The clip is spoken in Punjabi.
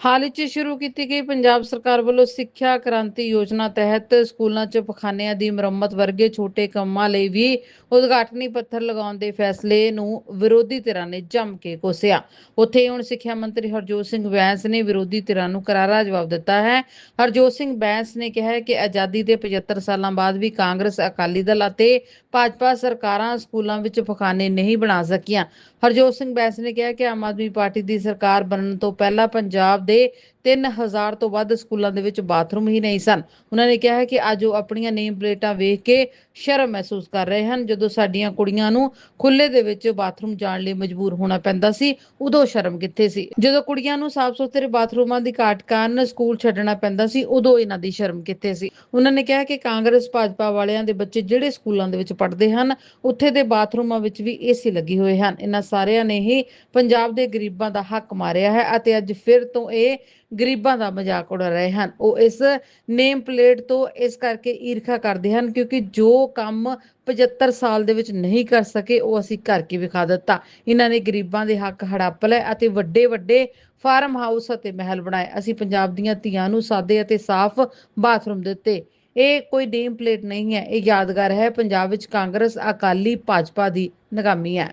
ਹਾਲ ਹੀ 'ਚ ਸ਼ੁਰੂ ਕੀਤੀ ਗਈ ਪੰਜਾਬ ਸਰਕਾਰ ਵੱਲੋਂ ਸਿੱਖਿਆ ਕ੍ਰਾਂਤੀ ਯੋਜਨਾ ਤਹਿਤ ਸਕੂਲਾਂ 'ਚ ਪਖਾਨਿਆਂ ਦੀ ਮੁਰੰਮਤ ਵਰਗੇ ਛੋਟੇ ਕੰਮਾਂ ਲਈ ਵੀ ਉਦਘਾਟਨੀ ਪੱਥਰ ਲਗਾਉਣ ਦੇ ਫੈਸਲੇ ਨੂੰ ਵਿਰੋਧੀ ਧਿਰਾਂ ਨੇ ਜੰਮ ਕੇ ਕੋਸਿਆ। ਉੱਥੇ ਹੁਣ ਸਿੱਖਿਆ ਮੰਤਰੀ ਹਰਜੋਤ ਸਿੰਘ ਬੈਂਸ ਨੇ ਵਿਰੋਧੀ ਧਿਰਾਂ ਨੂੰ ਕਰਾਰਾ ਜਵਾਬ ਦਿੱਤਾ ਹੈ। ਹਰਜੋਤ ਸਿੰਘ ਬੈਂਸ ਨੇ ਕਿਹਾ ਕਿ ਆਜ਼ਾਦੀ ਦੇ 75 ਸਾਲਾਂ ਬਾਅਦ ਵੀ ਕਾਂਗਰਸ, ਅਕਾਲੀ ਦਲ ਅਤੇ ਭਾਜਪਾ ਸਰਕਾਰਾਂ ਸਕੂਲਾਂ ਵਿੱਚ ਪਖਾਨੇ ਨਹੀਂ ਬਣਾ ਸਕੀਆਂ। ਹਰਜੋਤ ਸਿੰਘ ਬੈਂਸ ਨੇ ਕਿਹਾ ਕਿ ਆਮ ਆਦਮੀ ਪਾਰਟੀ ਦੀ ਸਰਕਾਰ ਬਣਨ ਤੋਂ ਪਹਿਲਾਂ ਪੰਜਾਬ ਦੇ 3000 ਤੋਂ ਵੱਧ ਸਕੂਲਾਂ ਦੇ ਵਿੱਚ ਬਾਥਰੂਮ ਹੀ ਨਹੀਂ ਸਨ। ਉਹਨਾਂ ਨੇ ਕਿਹਾ ਹੈ ਕਿ ਅੱਜ ਉਹ ਆਪਣੀਆਂ ਨੇਮ ਪਲੇਟਾਂ ਵੇਖ ਕੇ ਸ਼ਰਮ ਮਹਿਸੂਸ ਕਰ ਰਹੇ ਹਨ। ਜਦੋਂ ਸਾਡੀਆਂ ਕੁੜੀਆਂ ਨੂੰ ਖੁੱਲੇ ਦੇ ਵਿੱਚ ਬਾਥਰੂਮ ਜਾਣ ਲਈ ਮਜਬੂਰ ਹੋਣਾ ਪੈਂਦਾ ਸੀ, ਉਦੋਂ ਸ਼ਰਮ ਕਿੱਥੇ ਸੀ? ਜਦੋਂ ਕੁੜੀਆਂ ਨੂੰ ਸਾਫ਼ ਸੁਥਰੇ ਬਾਥਰੂਮਾਂ ਦੀ ਘਾਟ ਕਾਰਨ ਸਕੂਲ ਛੱਡਣਾ ਪੈਂਦਾ ਸੀ, ਉਦੋਂ ਇਹਨਾਂ ਦੀ ਸ਼ਰਮ ਕਿੱਥੇ ਸੀ? ਉਹਨਾਂ ਨੇ ਕਿਹਾ ਕਿ ਕਾਂਗਰਸ, ਭਾਜਪਾ ਵਾਲਿਆਂ ਦੇ ਬੱਚੇ ਜਿਹੜੇ ਸਕੂਲਾਂ ਦੇ ਵਿੱਚ ਪੜ੍ਹਦੇ ਹਨ, ਉੱਥੇ ਦੇ ਬਾਥਰੂਮਾਂ ਵਿੱਚ ਵੀ ਏਸੀ ਲੱਗੇ ਹੋਏ ਹਨ। ਇਹਨਾਂ ਸਾਰਿਆਂ ਨੇ ਹੀ ਪੰਜਾਬ ਦੇ ਗਰੀਬਾਂ ਦਾ ਹੱਕ ਮਾਰਿਆ ਹੈ ਅਤੇ ਅੱਜ ਫਿਰ ਤੋਂ ਇਹ ਗਰੀਬਾਂ ਦਾ ਮਜ਼ਾਕ ਉਡਾ ਰਹੇ ਹਨ। ਉਹ ਇਸ ਨੇਮ ਪਲੇਟ ਤੋਂ ਇਸ ਕਰਕੇ ਈਰਖਾ ਕਰਦੇ ਹਨ ਕਿਉਂਕਿ ਜੋ ਕੰਮ 75 ਸਾਲ ਦੇ ਵਿੱਚ ਨਹੀਂ ਕਰ ਸਕੇ, ਉਹ ਅਸੀਂ ਕਰਕੇ ਵਿਖਾ ਦਿੱਤਾ। ਇਹਨਾਂ ਨੇ ਗਰੀਬਾਂ ਦੇ ਹੱਕ ਹੜੱਪ ਲਏ ਅਤੇ ਵੱਡੇ ਵੱਡੇ ਫਾਰਮ ਹਾਊਸ ਅਤੇ ਮਹਿਲ ਬਣਾਏ। ਅਸੀਂ ਪੰਜਾਬ ਦੀਆਂ ਧੀਆਂ ਨੂੰ ਸਾਦੇ ਅਤੇ ਸਾਫ਼ ਬਾਥਰੂਮ ਦਿੱਤੇ। ਇਹ ਕੋਈ ਨੇਮ ਪਲੇਟ ਨਹੀਂ ਹੈ। ਇਹ ਯਾਦਗਾਰ ਹੈ। ਪੰਜਾਬ ਵਿੱਚ ਕਾਂਗਰਸ, ਅਕਾਲੀ, ਭਾਜਪਾ ਦੀ ਨਾਕਾਮੀ ਹੈ।